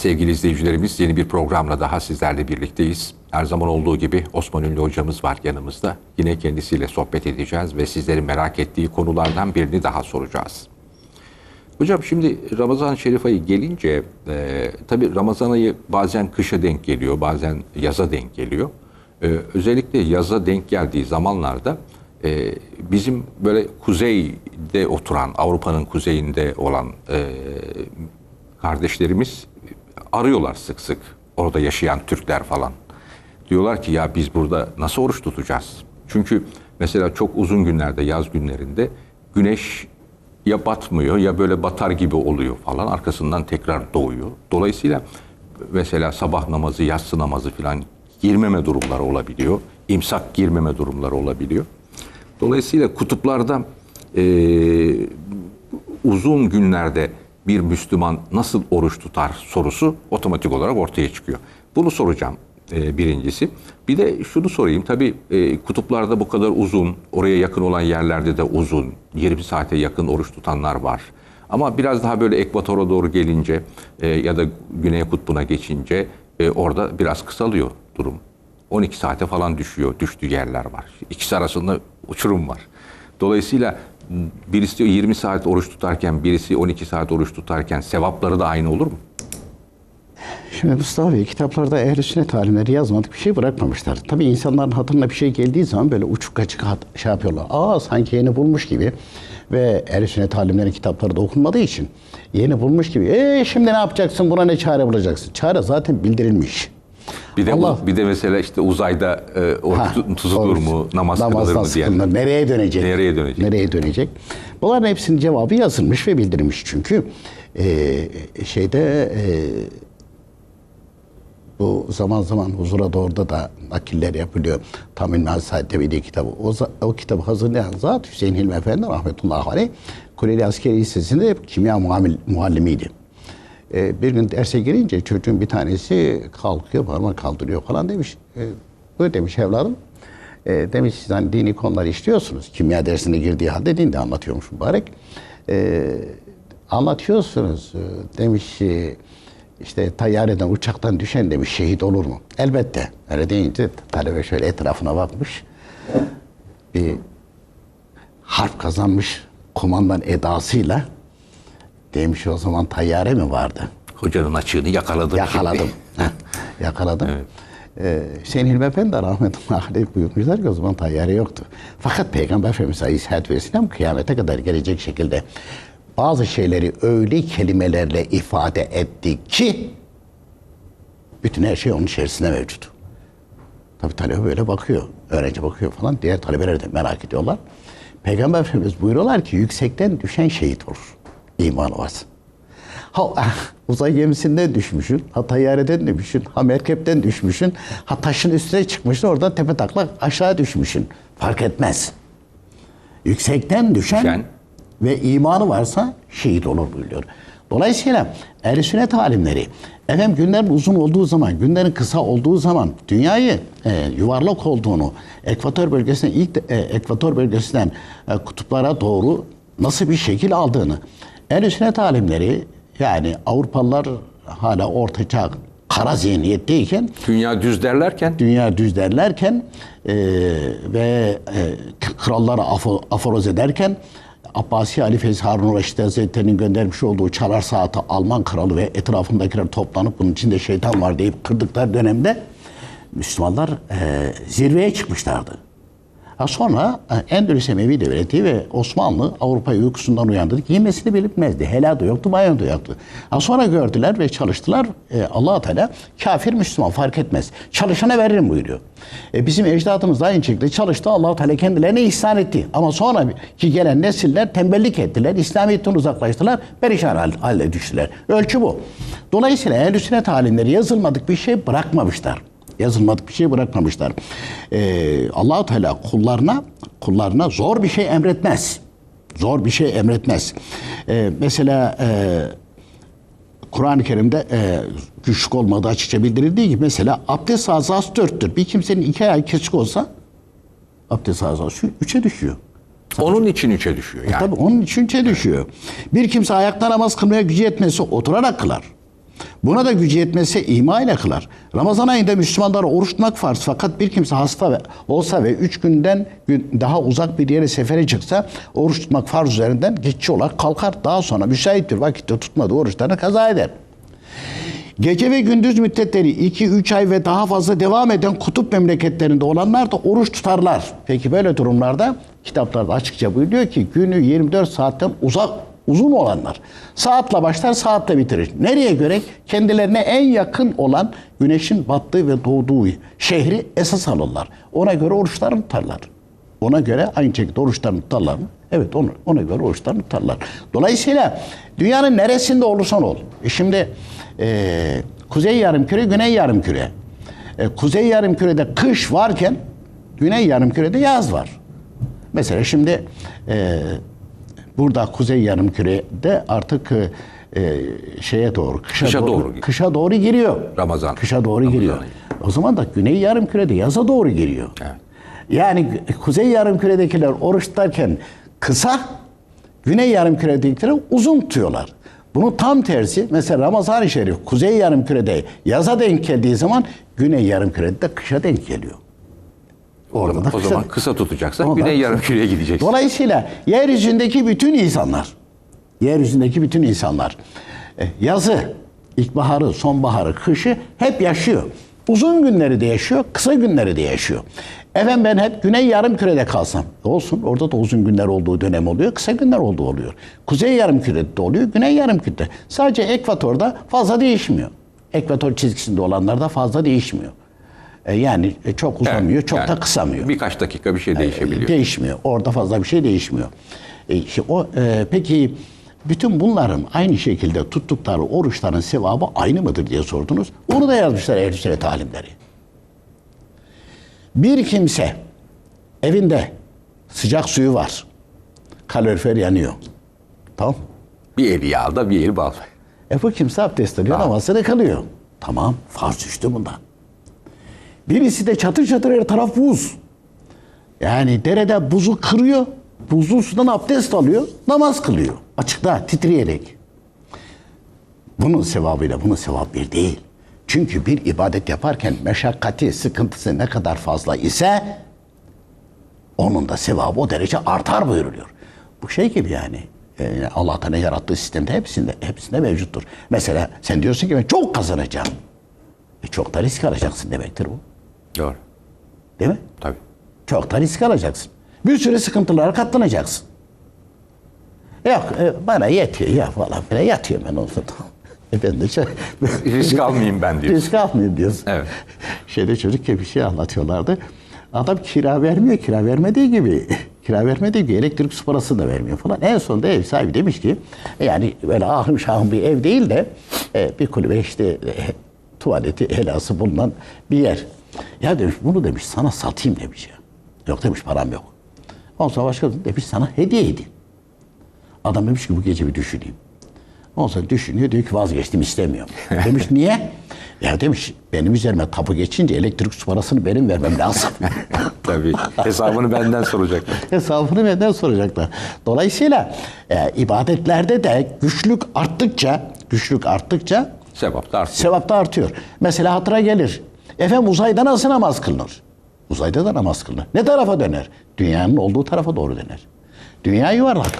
sevgili izleyicilerimiz. Yeni bir programla daha sizlerle birlikteyiz. Her zaman olduğu gibi Osman Ünlü hocamız var yanımızda. Yine kendisiyle sohbet edeceğiz ve sizlerin merak ettiği konulardan birini daha soracağız. Hocam şimdi Ramazan Şerif ayı gelince e, tabii Ramazan ayı bazen kışa denk geliyor, bazen yaza denk geliyor. E, özellikle yaza denk geldiği zamanlarda e, bizim böyle kuzeyde oturan, Avrupa'nın kuzeyinde olan e, kardeşlerimiz arıyorlar sık sık. Orada yaşayan Türkler falan. Diyorlar ki ya biz burada nasıl oruç tutacağız? Çünkü mesela çok uzun günlerde, yaz günlerinde güneş ya batmıyor ya böyle batar gibi oluyor falan. Arkasından tekrar doğuyor. Dolayısıyla mesela sabah namazı, yatsı namazı falan girmeme durumları olabiliyor. İmsak girmeme durumları olabiliyor. Dolayısıyla kutuplarda eee uzun günlerde bir Müslüman nasıl oruç tutar sorusu otomatik olarak ortaya çıkıyor. Bunu soracağım e, birincisi. Bir de şunu sorayım. Tabii e, kutuplarda bu kadar uzun, oraya yakın olan yerlerde de uzun, 20 saate yakın oruç tutanlar var. Ama biraz daha böyle ekvatora doğru gelince e, ya da güney kutbuna geçince e, orada biraz kısalıyor durum. 12 saate falan düşüyor, düştüğü yerler var. İkisi arasında uçurum var. Dolayısıyla birisi 20 saat oruç tutarken, birisi 12 saat oruç tutarken sevapları da aynı olur mu? Şimdi Mustafa Bey kitaplarda ehl sünnet talimleri yazmadık bir şey bırakmamışlar. Tabii insanların hatırına bir şey geldiği zaman böyle uçuk kaçık şey yapıyorlar. Aa sanki yeni bulmuş gibi. Ve ehl sünnet talimlerin kitapları da okunmadığı için yeni bulmuş gibi. E şimdi ne yapacaksın buna ne çare bulacaksın? Çare zaten bildirilmiş. Bir de Allah- bir de mesela işte uzayda e, oruç tutulur mu, namaz Namazdan kılınır mı diye. sıkılır. Nereye dönecek? Nereye dönecek? Nereye dönecek? Bunların hepsinin cevabı yazılmış ve bildirilmiş. Çünkü e, şeyde e, bu zaman zaman huzura doğruda da nakiller yapılıyor. Tam İlmihal Saadet'te kitabı. O, o kitabı hazırlayan zat Hüseyin Hilmi Efendi rahmetullahi aleyh Kuleli Askeri Lisesi'nde kimya muallimiydi. Ee, bir gün derse girince çocuğun bir tanesi kalkıyor parmak kaldırıyor falan demiş. E, bu demiş evladım. E, demiş siz hani dini konuları işliyorsunuz. Kimya dersine girdiği halde din de anlatıyormuş mübarek. E, anlatıyorsunuz e, demiş e, işte tayyareden uçaktan düşen demiş şehit olur mu? Elbette. Öyle deyince talebe şöyle etrafına bakmış. Bir harp kazanmış kumandan edasıyla demiş o zaman tayyare mi vardı? Hocanın açığını yakaladım. Yakaladım. Yakaladım. Ee, Hüseyin Hilmi Efendi rahmetullahi aleyh buyurmuşlar ki o zaman tayyare yoktu. Fakat Peygamber Efendimiz Aleyhisselatü Vesselam kıyamete kadar gelecek şekilde bazı şeyleri öyle kelimelerle ifade etti ki bütün her şey onun içerisinde mevcut. Tabi talebe böyle bakıyor. Öğrenci bakıyor falan. Diğer talebeler de merak ediyorlar. Peygamber Efendimiz buyuruyorlar ki yüksekten düşen şehit olur. İmanı varsa. Ha uzay gemisinden düşmüşsün, ha tayyareden düşmüşsün, ha merkepten düşmüşsün, ha taşın üstüne çıkmışsın, oradan tepe taklak aşağı düşmüşsün. Fark etmez. Yüksekten düşen, Düşen. ve imanı varsa şehit olur buyuruyor. Dolayısıyla ehl sünnet alimleri efendim günlerin uzun olduğu zaman, günlerin kısa olduğu zaman dünyayı e, yuvarlak olduğunu, ekvator bölgesinden ilk e, ekvator bölgesinden e, kutuplara doğru nasıl bir şekil aldığını ehl sünnet alimleri yani Avrupalılar hala ortaçağ kara zihniyetteyken Dünya düz derlerken dünya düz derlerken e, ve e, kralları afo, aforoz ederken Abbasi Halifesi Harun Reşit Hazretleri'nin göndermiş olduğu çalar saati Alman kralı ve etrafındakiler toplanıp bunun içinde şeytan var deyip kırdıkları dönemde Müslümanlar e, zirveye çıkmışlardı. Ha sonra e, Endülüs Emevi Devleti ve Osmanlı Avrupa'yı uykusundan uyandırdık. Yemesini bilmezdi. Helal da yoktu, bayan da yoktu. Sonra gördüler ve çalıştılar. E, allah Teala kafir Müslüman fark etmez. Çalışana veririm buyuruyor. E, bizim ecdadımız da aynı şekilde çalıştı. allah Teala kendilerine ihsan etti. Ama sonra ki gelen nesiller tembellik ettiler. İslamiyet'ten uzaklaştılar. Perişan hal- haline düştüler. Ölçü bu. Dolayısıyla ehl-i sünnet alimleri yazılmadık bir şey bırakmamışlar yazılmadık bir şey bırakmamışlar. Ee, Allahu Teala kullarına kullarına zor bir şey emretmez. Zor bir şey emretmez. Ee, mesela e, Kur'an-ı Kerim'de e, güçlük olmadığı açıkça bildirildiği gibi mesela abdest azası dörttür. Bir kimsenin iki ayağı kesik olsa abdest azası üçe düşüyor. Onun için üçe düşüyor yani. Tabii onun için üçe düşüyor. Bir kimse ayakta namaz kılmaya gücü yetmesi oturarak kılar. Buna da gücü yetmesi ima ile kılar. Ramazan ayında Müslümanlara oruç tutmak farz. Fakat bir kimse hasta olsa ve üç günden gün- daha uzak bir yere sefere çıksa oruç tutmak farz üzerinden geçici olarak kalkar. Daha sonra müsait bir vakitte tutmadığı oruçlarını kaza eder. Gece ve gündüz müddetleri 2-3 ay ve daha fazla devam eden kutup memleketlerinde olanlar da oruç tutarlar. Peki böyle durumlarda kitaplarda açıkça buyuruyor ki günü 24 saatten uzak uzun olanlar saatle başlar saatle bitirir. Nereye göre? Kendilerine en yakın olan güneşin battığı ve doğduğu şehri esas alırlar. Ona göre oruçlarını tutarlar. Ona göre aynı şekilde oruçlarını tutarlar? Evet ona, ona göre oruçlarını tutarlar. Dolayısıyla dünyanın neresinde olursan ol. E şimdi e, kuzey yarımküre, güney yarımküre. E, kuzey yarımkürede kış varken güney yarımkürede yaz var. Mesela şimdi e, burada kuzey yarımkürede artık e, e, şeye doğru kışa, Kışa doğru, doğru kışa doğru giriyor. Ramazan. Kışa doğru Ramazan giriyor. O zaman da güney yarımkürede yaza doğru giriyor. Evet. Yani kuzey yarımküredekiler oruç tutarken kısa, güney yarımküredekiler uzun tutuyorlar. Bunun tam tersi mesela Ramazan-ı Şerif kuzey yarımkürede yaza denk geldiği zaman güney yarımkürede de kışa denk geliyor. Orada da O kışa zaman kısa tutacaksak Ondan güney kısa. yarımküreye gideceksin. Dolayısıyla yeryüzündeki bütün insanlar, yeryüzündeki bütün insanlar e, yazı, ilkbaharı, sonbaharı, kışı hep yaşıyor. Uzun günleri de yaşıyor, kısa günleri de yaşıyor. Efendim ben hep güney yarım kürede kalsam. Olsun orada da uzun günler olduğu dönem oluyor, kısa günler olduğu oluyor. Kuzey yarım kürede de oluyor, güney yarım kürede. Sadece ekvatorda fazla değişmiyor. Ekvator çizgisinde olanlarda fazla değişmiyor. E, yani e, çok uzamıyor, Evet, çok yani da kısamıyor. Birkaç dakika bir şey değişebiliyor. Değişmiyor. Orada fazla bir şey değişmiyor. E, işte o e, peki bütün bunların aynı şekilde tuttukları oruçların sevabı aynı mıdır diye sordunuz. Onu da yazmışlar ehl sünnet alimleri. Bir kimse evinde sıcak suyu var. Kalorifer yanıyor. Tamam. Bir eli yağda bir eli bal. E bu kimse abdest alıyor, namazını kılıyor. Tamam, farz düştü bundan. Birisi de çatır çatır her taraf buz. Yani derede buzu kırıyor, buzlu sudan abdest alıyor, namaz kılıyor. Açıkta, titreyerek. Bunun sevabıyla bunun sevabı bir değil. Çünkü bir ibadet yaparken meşakkati, sıkıntısı ne kadar fazla ise onun da sevabı o derece artar buyuruluyor. Bu şey gibi yani. e, Allah Teala yarattığı sistemde hepsinde hepsinde mevcuttur. Mesela sen diyorsun ki ben çok kazanacağım. E çok da risk alacaksın demektir bu. Doğru. Değil mi? Tabii. Çok da risk alacaksın. Bir sürü sıkıntılara katlanacaksın. Yok e, bana yetiyor ya falan filan yatıyor ben olsun. E ben de şey, Risk almayayım ben diyorsun. Risk almayayım diyorsun. Evet. Şeyde çocukken bir şey anlatıyorlardı. Adam kira vermiyor, kira vermediği gibi. Kira vermediği gibi elektrik su parasını da vermiyor falan. En sonunda ev sahibi demiş ki yani böyle ahım şahım bir ev değil de e, bir kulübe işte e, tuvaleti helası bulunan bir yer. Ya demiş bunu demiş sana satayım demiş ya. Yok demiş param yok. Ondan sonra başka demiş sana hediye edeyim. Adam demiş ki bu gece bir düşüneyim. Ondan düşünüyor diyor ki vazgeçtim istemiyorum. Demiş niye? Ya demiş benim üzerime tapu geçince elektrik su parasını benim vermem lazım. Tabii. Hesabını benden soracak. Hesabını benden soracaklar. Dolayısıyla e, ibadetlerde de güçlük arttıkça, güçlük arttıkça Sevap da artıyor. sevap da artıyor. Mesela hatıra gelir. Efendim uzayda nasıl namaz kılınır? Uzayda da namaz kılınır. Ne tarafa döner? Dünyanın olduğu tarafa doğru döner. Dünya yuvarlak.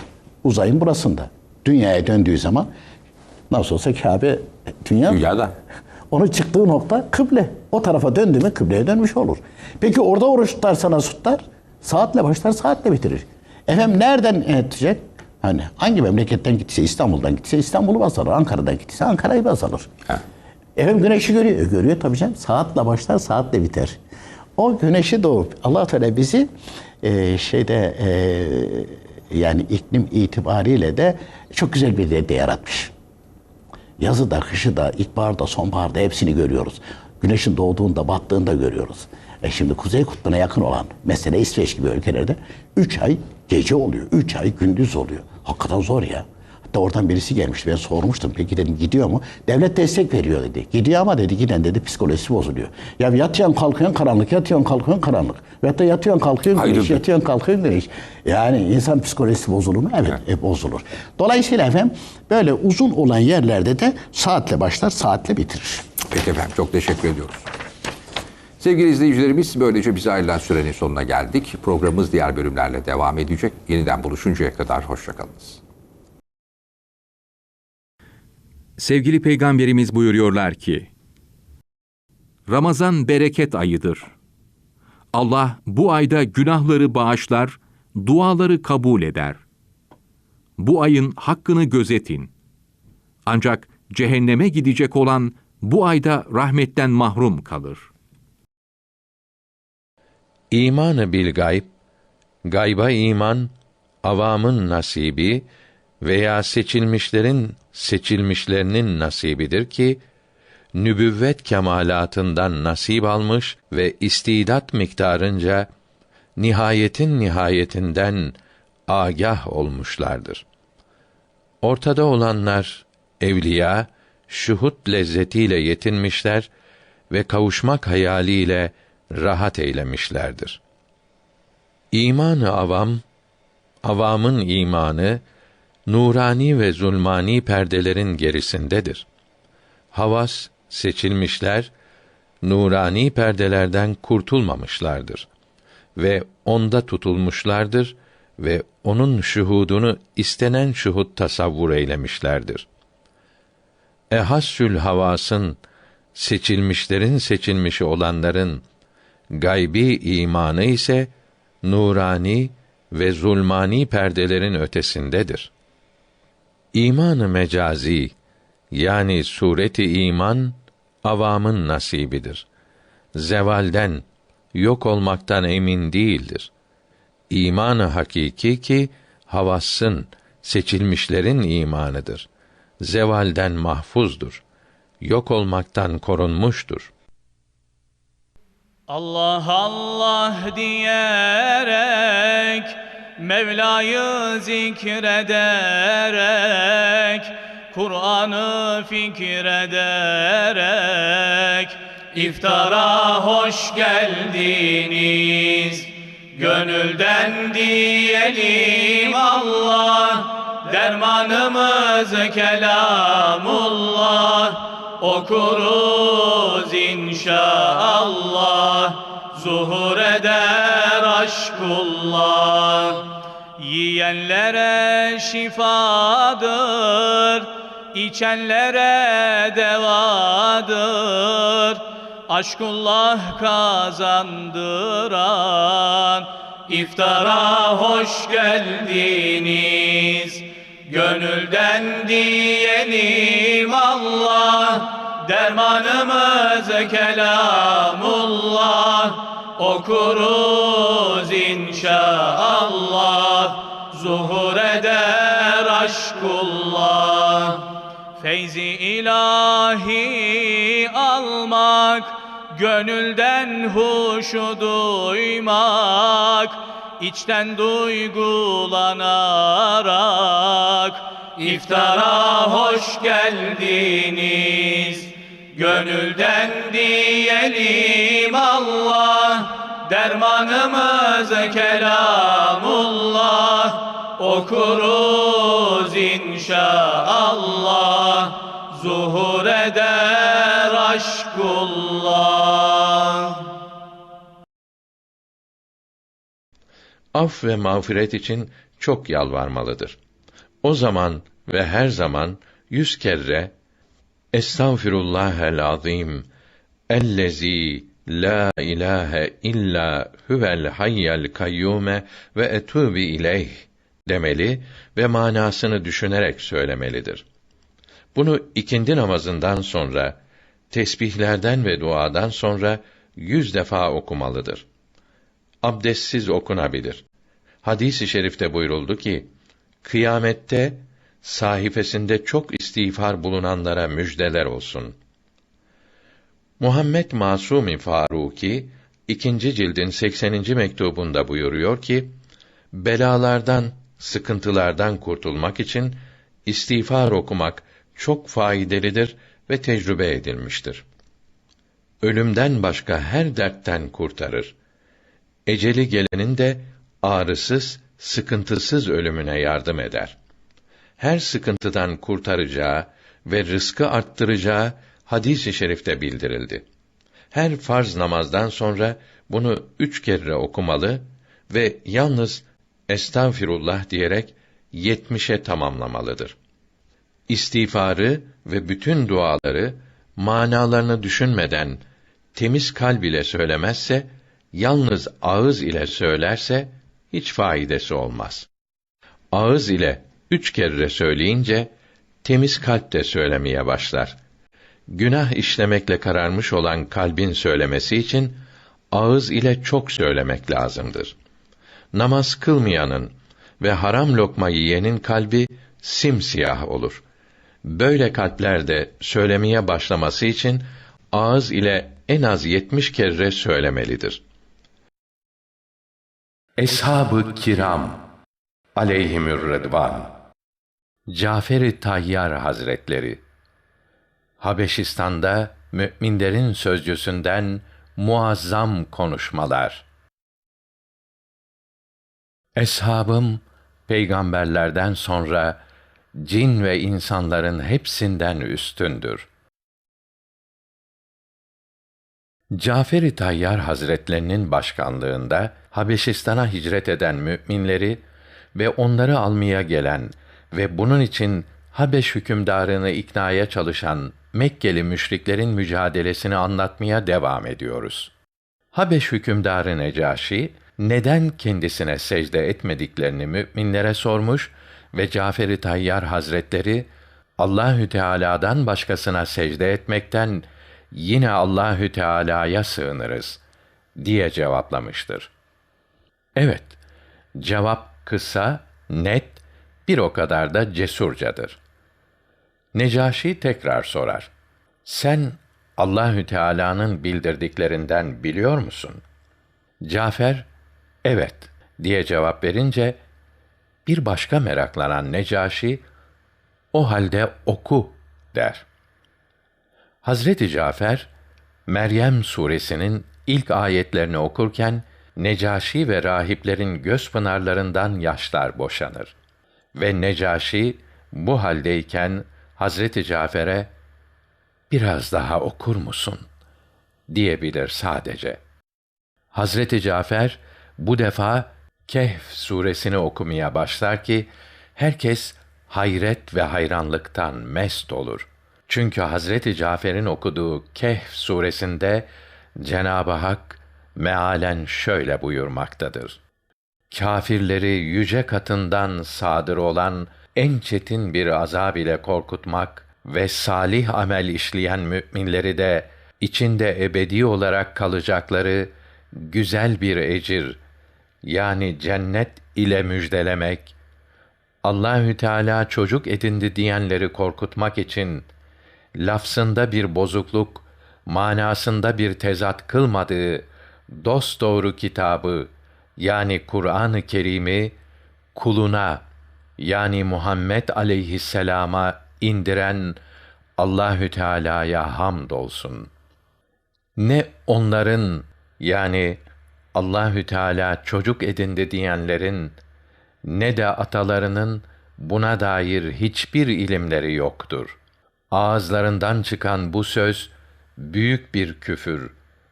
Uzayın burasında. Dünyaya döndüğü zaman nasıl olsa Kabe dünya Dünyada. onun çıktığı nokta kıble. O tarafa döndü mü kıbleye dönmüş olur. Peki orada oruç tutarsa nasıl tutar? Saatle başlar, saatle bitirir. Efendim nereden tutacak? Hani hangi memleketten gitse, İstanbul'dan gitse İstanbul'u baz alır. Ankara'dan gitse Ankara'yı baz alır. Ha. Efendim güneşi görüyor. E, görüyor tabii canım. Saatle başlar, saatle biter. O güneşi doğup allah Teala bizi e, şeyde e, yani iklim itibariyle de çok güzel bir yerde yaratmış. Yazı da, kışı da, ilkbaharda, sonbaharda hepsini görüyoruz. Güneşin doğduğunda, battığında görüyoruz. E şimdi Kuzey Kutbu'na yakın olan mesela İsveç gibi ülkelerde 3 ay gece oluyor. 3 ay gündüz oluyor. Hakikaten zor ya. Hatta oradan birisi gelmişti. Ben sormuştum. Peki dedim gidiyor mu? Devlet destek veriyor dedi. Gidiyor ama dedi giden dedi psikolojisi bozuluyor. Ya yatıyorsun kalkıyorsun karanlık, yatıyorsun kalkıyorsun karanlık. Veyahut da yatıyorsun kalkıyorsun güneş, Ayrıldı. yatıyorsun kalkıyorsun güneş. Yani insan psikolojisi bozulur mu? Evet, e, bozulur. Dolayısıyla efendim böyle uzun olan yerlerde de saatle başlar, saatle bitirir. Peki efendim çok teşekkür ediyoruz. Sevgili izleyicilerimiz böylece bize ayrılan sürenin sonuna geldik. Programımız diğer bölümlerle devam edecek. Yeniden buluşuncaya kadar hoşçakalınız. Sevgili Peygamberimiz buyuruyorlar ki, Ramazan bereket ayıdır. Allah bu ayda günahları bağışlar, duaları kabul eder. Bu ayın hakkını gözetin. Ancak cehenneme gidecek olan bu ayda rahmetten mahrum kalır. İmanı bil gayb, gayba iman, avamın nasibi veya seçilmişlerin seçilmişlerinin nasibidir ki, nübüvvet kemalatından nasip almış ve istidat miktarınca nihayetin nihayetinden agah olmuşlardır. Ortada olanlar evliya, şuhut lezzetiyle yetinmişler ve kavuşmak hayaliyle rahat eylemişlerdir. İmanı avam, avamın imanı, nurani ve zulmani perdelerin gerisindedir. Havas, seçilmişler, nurani perdelerden kurtulmamışlardır ve onda tutulmuşlardır ve onun şuhudunu istenen şuhud tasavvur eylemişlerdir. Ehassül havasın, seçilmişlerin seçilmişi olanların gaybi imanı ise nurani ve zulmani perdelerin ötesindedir. İmanı mecazi yani sureti iman avamın nasibidir. Zevalden, yok olmaktan emin değildir. İmanı hakiki ki havassın, seçilmişlerin imanıdır. Zevalden mahfuzdur. Yok olmaktan korunmuştur. Allah Allah diyerek Mevla'yı zikrederek Kur'an'ı fikrederek İftara hoş geldiniz. Gönülden diyelim Allah Dermanımız kelamullah. Okuruz inşallah Zuhur eder aşkullah Yiyenlere şifadır içenlere devadır. Aşkullah kazandıran İftara hoş geldiniz. Gönülden diyelim Allah Dermanımız kelamullah. Okuruz inşallah Zuhur eder aşkullah. Feyzi ilahi almak Gönülden huşu duymak içten duygulanarak İftara hoş geldiniz. Gönülden diyelim Allah Dermanımız kelamullah Okuruz inşallah Zuhur eder aşkullah af ve mağfiret için çok yalvarmalıdır. O zaman ve her zaman yüz kere Estağfirullahel azim ellezî la ilahe illa huvel hayyel kayyume ve etûbü ileyh demeli ve manasını düşünerek söylemelidir. Bunu ikindi namazından sonra, tesbihlerden ve duadan sonra yüz defa okumalıdır. Abdestsiz okunabilir. Hadis-i şerifte buyuruldu ki, kıyamette sahifesinde çok istiğfar bulunanlara müjdeler olsun. Muhammed Masumi Faruki ikinci cildin 80. mektubunda buyuruyor ki, belalardan, sıkıntılardan kurtulmak için istiğfar okumak çok faydalıdır ve tecrübe edilmiştir. Ölümden başka her dertten kurtarır. Eceli gelenin de ağrısız, sıkıntısız ölümüne yardım eder. Her sıkıntıdan kurtaracağı ve rızkı arttıracağı hadis-i şerifte bildirildi. Her farz namazdan sonra bunu üç kere okumalı ve yalnız estağfirullah diyerek yetmişe tamamlamalıdır. İstiğfarı ve bütün duaları manalarını düşünmeden temiz kalb ile söylemezse, yalnız ağız ile söylerse hiç faidesi olmaz. Ağız ile üç kere söyleyince temiz kalp de söylemeye başlar. Günah işlemekle kararmış olan kalbin söylemesi için ağız ile çok söylemek lazımdır. Namaz kılmayanın ve haram lokma yiyenin kalbi simsiyah olur. Böyle kalplerde söylemeye başlaması için ağız ile en az yetmiş kere söylemelidir. Eshab-ı Kiram aleyhimür redvan Cafer-i Tayyar Hazretleri Habeşistan'da müminlerin sözcüsünden muazzam konuşmalar. Eshabım peygamberlerden sonra cin ve insanların hepsinden üstündür. Cafer-i Tayyar Hazretlerinin başkanlığında Habeşistan'a hicret eden müminleri ve onları almaya gelen ve bunun için Habeş hükümdarını iknaya çalışan Mekkeli müşriklerin mücadelesini anlatmaya devam ediyoruz. Habeş hükümdarı Necaşi neden kendisine secde etmediklerini müminlere sormuş ve Cafer-i Tayyar Hazretleri Allahü Teala'dan başkasına secde etmekten yine Allahü Teala'ya sığınırız diye cevaplamıştır. Evet, cevap kısa, net, bir o kadar da cesurcadır. Necaşi tekrar sorar. Sen Allahü Teala'nın bildirdiklerinden biliyor musun? Cafer, evet diye cevap verince bir başka meraklanan Necaşi, o halde oku der. Hazreti Cafer, Meryem suresinin ilk ayetlerini okurken, Necaşi ve rahiplerin göz pınarlarından yaşlar boşanır. Ve Necaşi, bu haldeyken, Hazreti Cafer'e, biraz daha okur musun? diyebilir sadece. Hazreti Cafer, bu defa Kehf suresini okumaya başlar ki, herkes hayret ve hayranlıktan mest olur. Çünkü Hazreti Cafer'in okuduğu Kehf suresinde Cenab-ı Hak mealen şöyle buyurmaktadır. Kâfirleri yüce katından sadır olan en çetin bir azab ile korkutmak ve salih amel işleyen müminleri de içinde ebedi olarak kalacakları güzel bir ecir yani cennet ile müjdelemek Allahü Teala çocuk edindi diyenleri korkutmak için lafzında bir bozukluk, manasında bir tezat kılmadığı dost doğru kitabı yani Kur'an-ı Kerim'i kuluna yani Muhammed aleyhisselama indiren Allahü Teala'ya hamdolsun. Ne onların yani Allahü Teala çocuk edindi diyenlerin ne de atalarının buna dair hiçbir ilimleri yoktur. Ağızlarından çıkan bu söz büyük bir küfür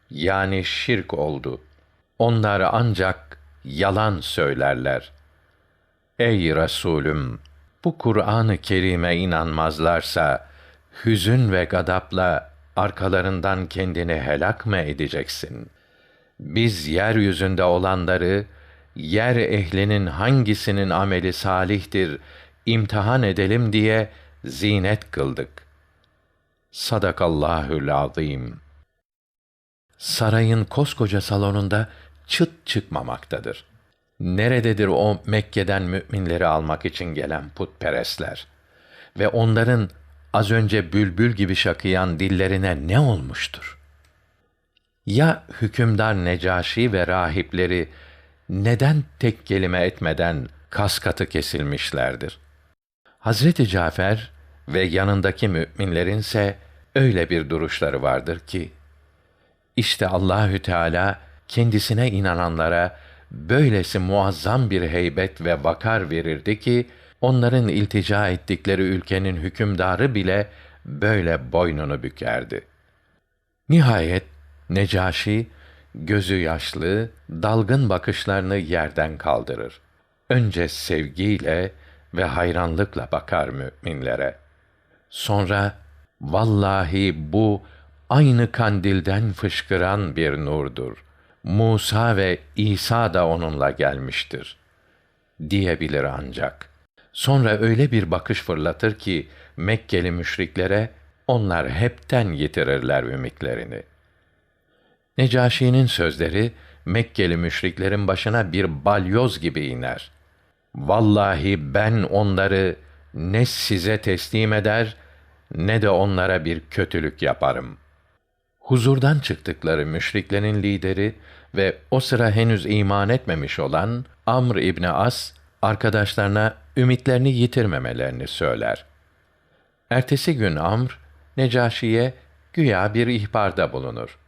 yani şirk oldu. Onlar ancak yalan söylerler. Ey Resulüm, bu Kur'an-ı Kerim'e inanmazlarsa hüzün ve gadapla arkalarından kendini helak mı edeceksin? Biz yeryüzünde olanları yer ehlinin hangisinin ameli salihtir imtihan edelim diye zinet kıldık. Sadakallahül azim. Sarayın koskoca salonunda çıt çıkmamaktadır. Nerededir o Mekke'den müminleri almak için gelen putperestler? Ve onların az önce bülbül gibi şakıyan dillerine ne olmuştur? Ya hükümdar Necaşi ve rahipleri neden tek kelime etmeden kas katı kesilmişlerdir? Hazreti Cafer ve yanındaki müminlerinse öyle bir duruşları vardır ki işte Allahü Teala kendisine inananlara böylesi muazzam bir heybet ve vakar verirdi ki onların iltica ettikleri ülkenin hükümdarı bile böyle boynunu bükerdi. Nihayet Necaşi gözü yaşlı, dalgın bakışlarını yerden kaldırır. Önce sevgiyle ve hayranlıkla bakar müminlere. Sonra vallahi bu aynı kandilden fışkıran bir nurdur. Musa ve İsa da onunla gelmiştir diyebilir ancak. Sonra öyle bir bakış fırlatır ki Mekkeli müşriklere onlar hepten yitirirler ümitlerini. Necaşi'nin sözleri Mekkeli müşriklerin başına bir balyoz gibi iner. Vallahi ben onları ne size teslim eder ne de onlara bir kötülük yaparım. Huzurdan çıktıkları müşriklerin lideri ve o sıra henüz iman etmemiş olan Amr İbni As arkadaşlarına ümitlerini yitirmemelerini söyler. Ertesi gün Amr Necaşi'ye güya bir ihbarda bulunur.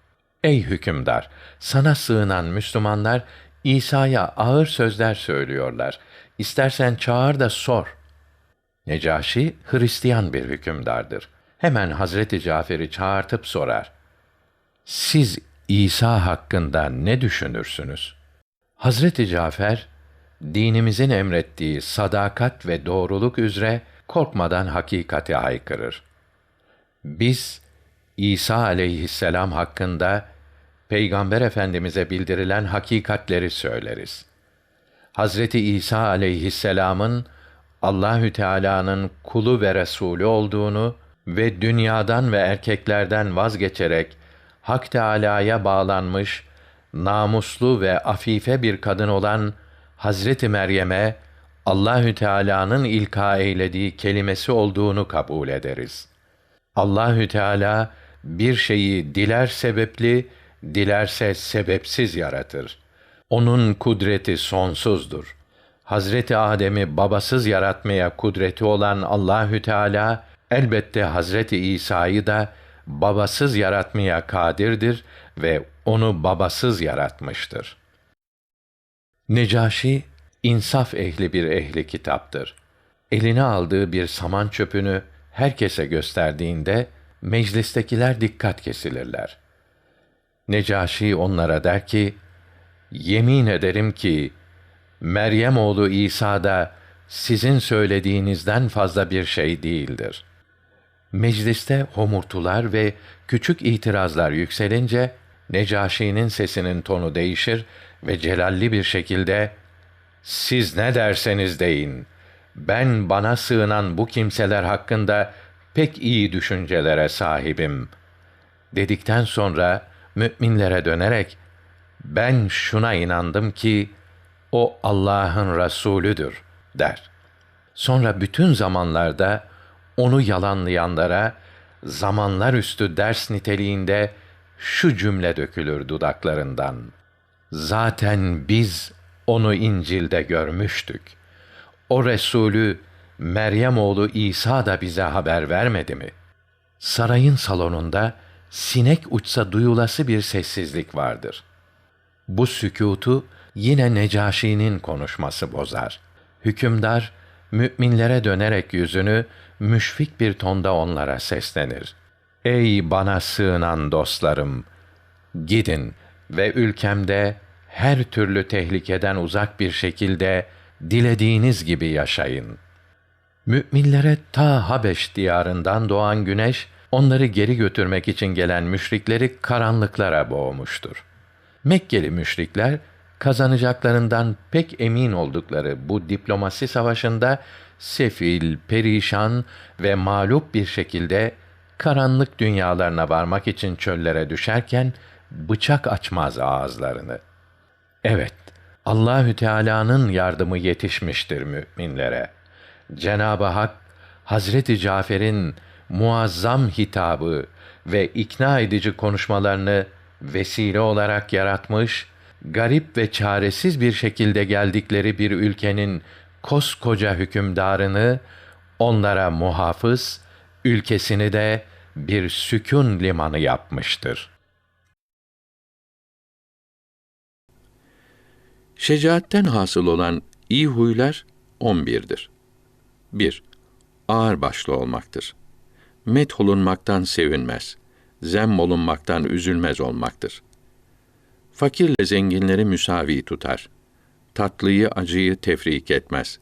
Ey hükümdar, sana sığınan Müslümanlar İsa'ya ağır sözler söylüyorlar. İstersen çağır da sor. Necaşi Hristiyan bir hükümdardır. Hemen Hazreti Cafer'i çağırtıp sorar. Siz İsa hakkında ne düşünürsünüz? Hazreti Cafer, dinimizin emrettiği sadakat ve doğruluk üzere korkmadan hakikati haykırır. Biz İsa aleyhisselam hakkında Peygamber Efendimize bildirilen hakikatleri söyleriz. Hazreti İsa aleyhisselamın Allahü Teala'nın kulu ve resulü olduğunu ve dünyadan ve erkeklerden vazgeçerek Hak Teala'ya bağlanmış namuslu ve afife bir kadın olan Hazreti Meryem'e Allahü Teala'nın ilka eylediği kelimesi olduğunu kabul ederiz. Allahü Teala bir şeyi diler sebepli, dilerse sebepsiz yaratır. Onun kudreti sonsuzdur. Hazreti Adem'i babasız yaratmaya kudreti olan Allahü Teala elbette Hazreti İsa'yı da babasız yaratmaya kadirdir ve onu babasız yaratmıştır. Necaşi insaf ehli bir ehli kitaptır. Eline aldığı bir saman çöpünü herkese gösterdiğinde meclistekiler dikkat kesilirler. Necaşi onlara der ki: Yemin ederim ki Meryem oğlu İsa da sizin söylediğinizden fazla bir şey değildir. Mecliste homurtular ve küçük itirazlar yükselince Necaşi'nin sesinin tonu değişir ve celalli bir şekilde siz ne derseniz deyin. Ben bana sığınan bu kimseler hakkında pek iyi düşüncelere sahibim. Dedikten sonra müminlere dönerek ben şuna inandım ki o Allah'ın Resulüdür der. Sonra bütün zamanlarda onu yalanlayanlara zamanlar üstü ders niteliğinde şu cümle dökülür dudaklarından. Zaten biz onu İncil'de görmüştük. O Resulü Meryem oğlu İsa da bize haber vermedi mi? Sarayın salonunda sinek uçsa duyulası bir sessizlik vardır. Bu sükûtu yine Necaşi'nin konuşması bozar. Hükümdar müminlere dönerek yüzünü müşfik bir tonda onlara seslenir. Ey bana sığınan dostlarım! Gidin ve ülkemde her türlü tehlikeden uzak bir şekilde dilediğiniz gibi yaşayın. Müminlere ta Habeş diyarından doğan güneş, onları geri götürmek için gelen müşrikleri karanlıklara boğmuştur. Mekkeli müşrikler, kazanacaklarından pek emin oldukları bu diplomasi savaşında sefil, perişan ve mağlup bir şekilde karanlık dünyalarına varmak için çöllere düşerken bıçak açmaz ağızlarını. Evet, Allahü Teala'nın yardımı yetişmiştir müminlere. Cenab-ı Hak Hazreti Cafer'in muazzam hitabı ve ikna edici konuşmalarını vesile olarak yaratmış, garip ve çaresiz bir şekilde geldikleri bir ülkenin koskoca hükümdarını onlara muhafız, ülkesini de bir sükun limanı yapmıştır. Şecaatten hasıl olan iyi huylar 11'dir. 1. Ağır başlı olmaktır. Met olunmaktan sevinmez. Zem olunmaktan üzülmez olmaktır. Fakirle zenginleri müsavi tutar. Tatlıyı acıyı tefrik etmez.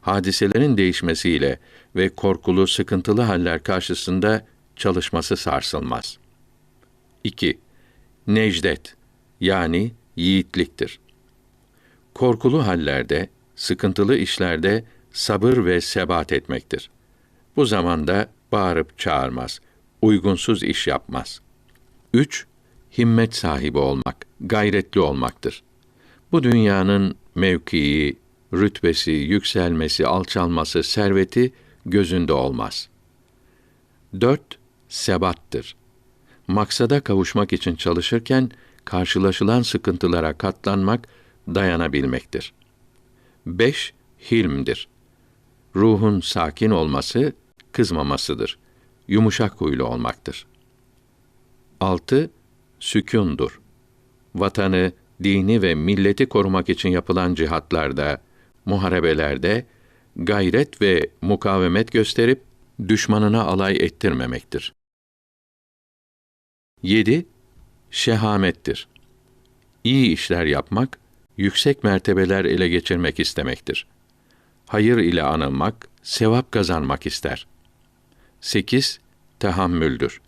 Hadiselerin değişmesiyle ve korkulu sıkıntılı haller karşısında çalışması sarsılmaz. 2. Necdet yani yiğitliktir korkulu hallerde, sıkıntılı işlerde sabır ve sebat etmektir. Bu zamanda bağırıp çağırmaz, uygunsuz iş yapmaz. 3. Himmet sahibi olmak, gayretli olmaktır. Bu dünyanın mevkii, rütbesi, yükselmesi, alçalması, serveti gözünde olmaz. 4. Sebattır. Maksada kavuşmak için çalışırken karşılaşılan sıkıntılara katlanmak, dayanabilmektir. 5. Hilmdir. Ruhun sakin olması, kızmamasıdır. Yumuşak huylu olmaktır. 6. Sükûndur. Vatanı, dini ve milleti korumak için yapılan cihatlarda, muharebelerde gayret ve mukavemet gösterip düşmanına alay ettirmemektir. 7. Şehamettir. İyi işler yapmak, yüksek mertebeler ele geçirmek istemektir. Hayır ile anılmak, sevap kazanmak ister. 8. Tahammüldür.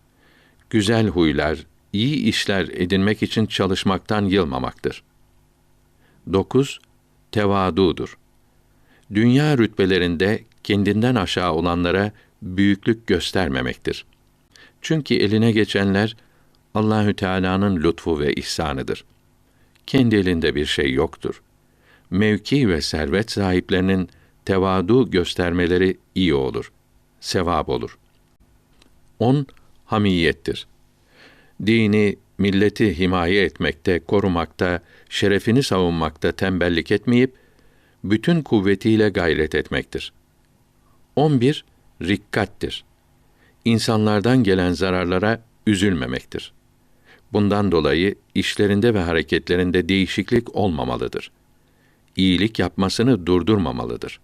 Güzel huylar, iyi işler edinmek için çalışmaktan yılmamaktır. 9. Tevadudur. Dünya rütbelerinde kendinden aşağı olanlara büyüklük göstermemektir. Çünkü eline geçenler Allahü Teala'nın lütfu ve ihsanıdır. Kendi elinde bir şey yoktur. Mevki ve servet sahiplerinin tevadu göstermeleri iyi olur. Sevap olur. 10. Hamiyettir. Dini, milleti himaye etmekte, korumakta, şerefini savunmakta tembellik etmeyip, bütün kuvvetiyle gayret etmektir. 11. Rikkattir. İnsanlardan gelen zararlara üzülmemektir. Bundan dolayı işlerinde ve hareketlerinde değişiklik olmamalıdır. İyilik yapmasını durdurmamalıdır.